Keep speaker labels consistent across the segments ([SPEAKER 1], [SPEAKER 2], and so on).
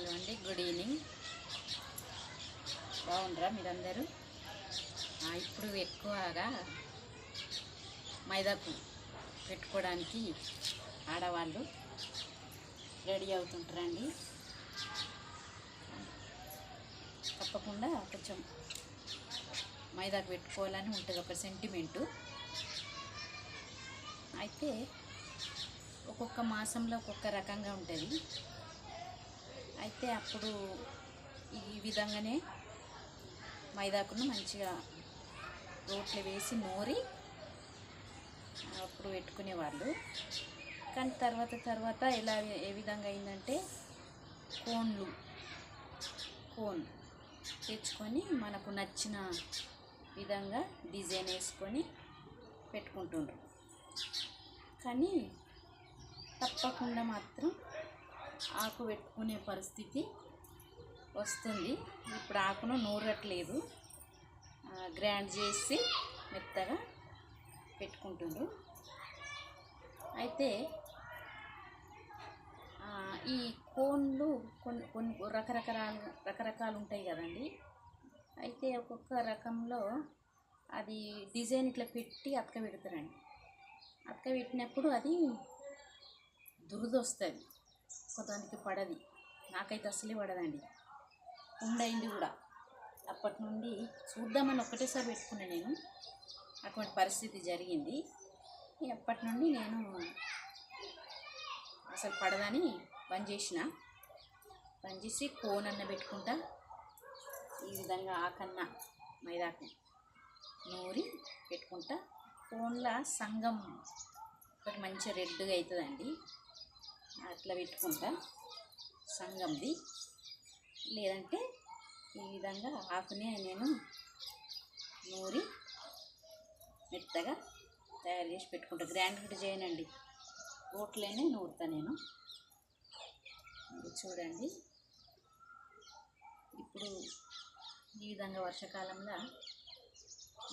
[SPEAKER 1] Hello అండి. Good evening బాగుండరా మీరందరూ? ఇప్పుడు ఎక్కువగా మైదాకు పెట్టుకోవడానికి ఆడవాళ్ళు రెడీ అవుతుంటారండి. తప్పకుండా కొంచెం మైదాకు పెట్టుకోవాలని ఉంటుంది ఒక సెంటిమెంటు అయితే ఒక్కొక్క మాసంలో ఒక్కొక్క రకంగా ఉంటుంది. అయితే అప్పుడు ఈ విధంగానే మైదాకును మంచిగా రోట్లో వేసి నూరి అప్పుడు పెట్టుకునేవాళ్ళు. కానీ తర్వాత తర్వాత ఎలా ఏ విధంగా అయిందంటే కోన్లు కోన్ తెచ్చుకొని మనకు నచ్చిన విధంగా డిజైన్ వేసుకొని పెట్టుకుంటుండ్రు. కానీ తప్పకుండా మాత్రం ఆకు పెట్టుకునే పరిస్థితి వస్తుంది. ఇప్పుడు ఆకును నూరట్లేదు. గ్రైండ్ చేసి మెత్తగా పెట్టుకుంటుండ్రు. అయితే ఈ కోన్లు కొన్ని కొన్ని రకరకాల రకరకాలు ఉంటాయి కదండి. అయితే ఒక్కొక్క రకంలో అది డిజైన్ ఇట్లా పెట్టి అతక పెడతారండి. అతక పెట్టినప్పుడు అది దురద వస్తుంది ఒకదానికి పడది. నాకైతే అసలే పడదండి. ఉండైంది కూడా. అప్పటి నుండి చూద్దామని ఒక్కటేసారి పెట్టుకున్నా నేను. అటువంటి పరిస్థితి జరిగింది. అప్పటి నుండి నేను అసలు పడదని బంద్ చేసిన. బంద్ చేసి కోనన్న పెట్టుకుంటా. ఈ విధంగా ఆకన్న మైదాకు నూరి పెట్టుకుంటా. కోన్ల సంగం ఒకటి మంచిగా రెడ్గా అవుతుందండి. అట్లా పెట్టుకుంటా. సంగంది. లేదంటే ఈ విధంగా ఆకునే నేను నూరి మెత్తగా తయారు చేసి పెట్టుకుంటా. గ్రాండ్ చేయనండి. రోట్లోనే నూరుతా నేను. చూడండి. ఇప్పుడు ఈ విధంగా వర్షాకాలంలో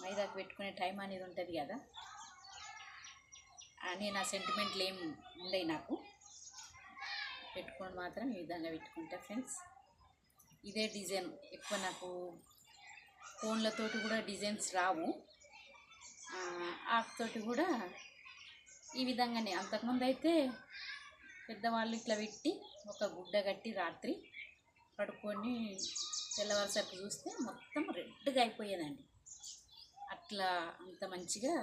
[SPEAKER 1] మైదాకు పెట్టుకునే టైం అనేది ఉంటుంది కదా. ఆ నేను ఆ సెంటిమెంట్లు ఏం ఉండయి నాకు. పెట్టుకొని మాత్రం ఈ విధంగా పెట్టుకుంటా ఫ్రెండ్స్. ఇదే డిజైన్. ఎక్కువ నాకు ఫోన్లతోటి కూడా డిజైన్స్ రావు. ఆకుతోటి కూడా ఈ విధంగానే. అంతకుముందు అయితే పెద్దవాళ్ళు ఇట్లా పెట్టి ఒక గుడ్డ కట్టి రాత్రి పడుకొని తెల్లవారుసరికి చూస్తే మొత్తం రెడ్గా అయిపోయేదండి. అట్లా అంత మంచిగా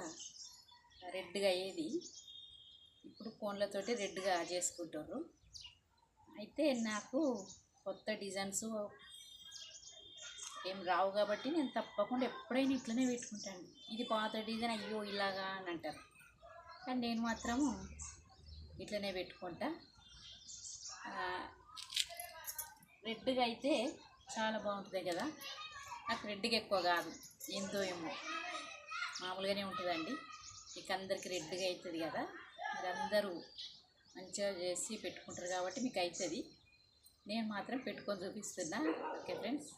[SPEAKER 1] రెడ్గా అయ్యేది. ఇప్పుడు ఫోన్లతోటి రెడ్గా చేసుకుంటారు అయితే నాకు కొత్త డిజైన్స్ ఏం రావు కాబట్టి నేను తప్పకుండా ఎప్పుడైనా ఇట్లనే పెట్టుకుంటాను. ఇది పాత డిజైన్ అయ్యో ఇలాగా అని అంటారు. కానీ నేను మాత్రము ఇట్లనే పెట్టుకుంటా. రెడ్గా అయితే చాలా బాగుంటుంది కదా. నాకు రెడ్గా ఎక్కువ కాదు. ఏందో ఏమో. మామూలుగానే ఉంటుందండి. ఇక అందరికి రెడ్గా అవుతుంది కదా. మీరు అందరూ మంచిగా చేసి పెట్టుకుంటారు కాబట్టి మీకు అవుతుంది నేను మాత్రం పెట్టుకొని చూపిస్తున్నా. Okay friends?